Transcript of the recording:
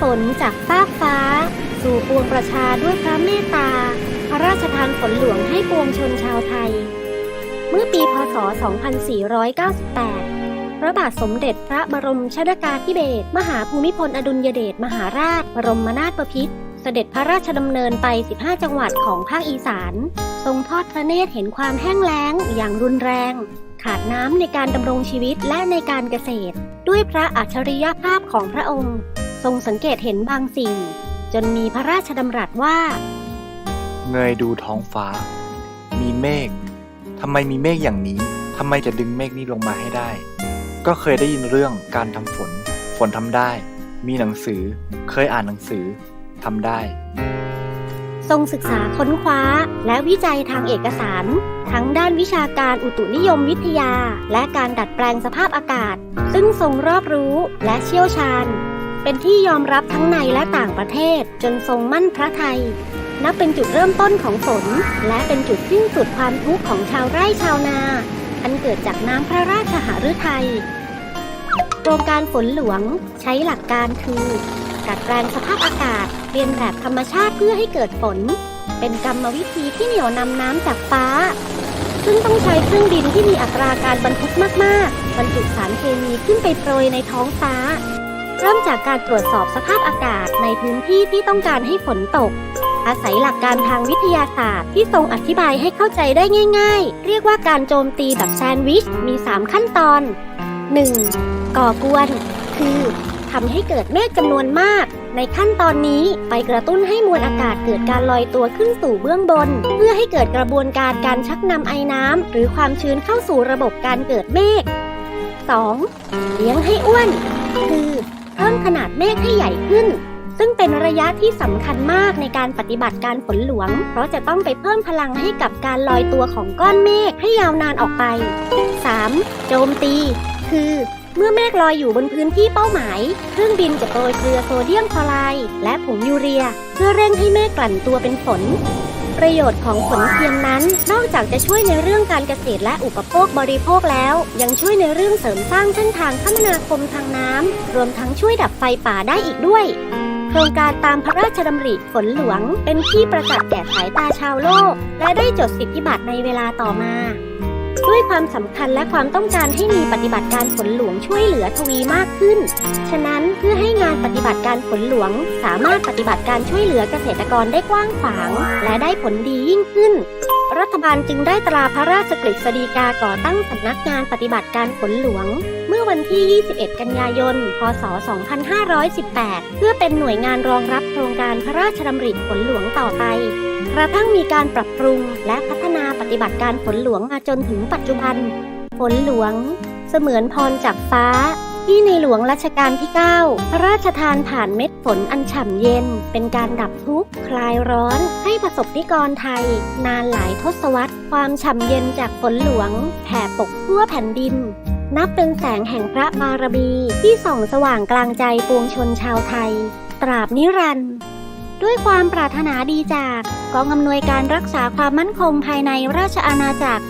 ฝนจากฟากฟ้า สู่ปวงประชาด้วยพระเมตตา พระราชทานฝนหลวงให้ปวงชนชาวไทย เมื่อปีพศ 2498 พระบาทสมเด็จพระบรมชนากาธิเบศรมหาภูมิพลอดุลยเดชมหาราช บรมนาถบพิตรเสด็จพระราชดำเนินไป 15 จังหวัดของภาคอีสาน ทรงทอดพระเนตรเห็นความแห้งแล้งอย่างรุนแรง ขาดน้ำในการดำรงชีวิตและในการเกษตร ด้วยพระอัจฉริยภาพของพระองค์ ทรงสังเกตเห็นบางสิ่ง จนมีพระราชดำรัสว่า เงยดูท้องฟ้า มีเมฆทำไมมีเมฆอย่างนี้ทำไมจะดึงเมฆนี้ลงมาให้ได้ ก็เคยได้ยินเรื่องการทำฝน ฝนทำได้ มีหนังสือ เคยอ่านหนังสือทำได้ ทรงศึกษาค้นคว้าและวิจัยทางเอกสาร ทั้งด้านวิชาการอุตุนิยมวิทยา และการดัดแปลงสภาพอากาศ ซึ่งทรงรอบรู้และเชี่ยวชาญ เป็นที่ยอมรับทั้งในและต่างประเทศจนทรงมั่นพระไทย นับเป็นจุดเริ่มต้นของฝน และเป็นจุดสิ้นสุดความทุกข์ของชาวไร่ชาวนา อันเกิดจากน้ำพระราชหฤทัยโครงการฝนหลวงใช้หลักการคือดัดแปลงสภาพอากาศเรียนแบบธรรมชาติเพื่อให้เกิดฝน เป็นกรรมวิธีที่เหนี่ยวนำน้ำจากฟ้า ซึ่งต้องใช้เครื่องบินที่มีอัตราการบรรทุกมาก ๆ บรรจุสารเคมีขึ้นไปโปรยในท้องฟ้า เริ่มจากการตรวจสอบสภาพอากาศในพื้นที่ที่ต้องการให้ฝนตก อาศัยหลักการทางวิทยาศาสตร์ที่ทรงอธิบายให้เข้าใจได้ง่าย ๆ เรียกว่าการโจมตีแบบแซนด์วิช มี 3 ขั้นตอน 1. ก่อกวน คือทำให้เกิดเมฆจำนวนมาก ในขั้นตอนนี้ไปกระตุ้นให้มวลอากาศเกิดการลอยตัวขึ้นสู่เบื้องบน เพื่อให้เกิดกระบวนการการชักนำไอน้ำหรือความชื้นเข้าสู่ระบบการเกิดเมฆ 2. เลี้ยงให้อ้วน พิ่มขนาดเมฆให้ใหญ่ขึ้น ซึ่งเป็นระยะที่สำคัญมากในการปฏิบัติการฝนหลวง เพราะจะต้องไปเพิ่มพลังให้กับการลอยตัวของก้อนเมฆให้ยาวนานออกไป 3. โจมตี คือเมื่อเมฆลอยอยู่บนพื้นที่เป้าหมาย เครื่องบินจะโปรยเกลือโซเดียมคลอไรด์และผงยูเรีย เพื่อเร่งให้เมฆกลั่นตัวเป็นฝน ประโยชน์ของฝนเทียมนั้น นอกจากจะช่วยในเรื่องการเกษตรและอุปโภคบริโภคแล้ว ยังช่วยในเรื่องเสริมสร้างเส้นทางคมนาคมทางน้ำรวมทั้งช่วยดับไฟป่าได้อีกด้วยโครงการตามพระราชดำริฝนหลวง เป็นที่ประจักษ์แก่สายตาชาวโลก และได้จดสิทธิบัตรในเวลาต่อมา ด้วยความสำคัญและความต้องการให้มีปฏิบัติการฝนหลวงช่วยเหลือทวีมากขึ้น ฉะนั้นเพื่อให้านปฏิบัติการฝนหลวง สามารถปฏิบัติการช่วยเหลือเกษตรกรได้กว้างขวาง และได้ผลดียิ่งขึ้น รัฐบาลจึงได้ตราพระราชกฤษฎีกาก่อตั้งสำนักงานปฏิบัติการฝนหลวง เมื่อวันที่ 21 กันยายน พศ 2518 เพื่อเป็นหน่วยงานรองรับโครงการพระราชดำริฝนหลวงต่อไปกระทั่งมีการปรับปรุงและพัฒนาปฏิบัติการฝนหลวงมาจนถึงปัจจุบัน ฝนหลวง เสมือนพรจากฟ้า วงรัชกาลที่ 9 พระราชทานผ่านเม็ดฝนอันฉ่ำเย็น เป็นการดับทุกข์ คลายร้อน ให้ประสบนิกรไทย นานหลายทศวรรษ ความฉ่ำเย็นจากฝนหลวงแผ่ปกทั่วแผ่นดิน นับเป็นแสงแห่งพระบารมีที่ส่องสว่างกลางใจปวงชนชาวไทย ตราบนิรันดร์ด้วยความปรารถนาดีจากกองอำนวยการรักษาความมั่นคงภายในราชอาณาจักร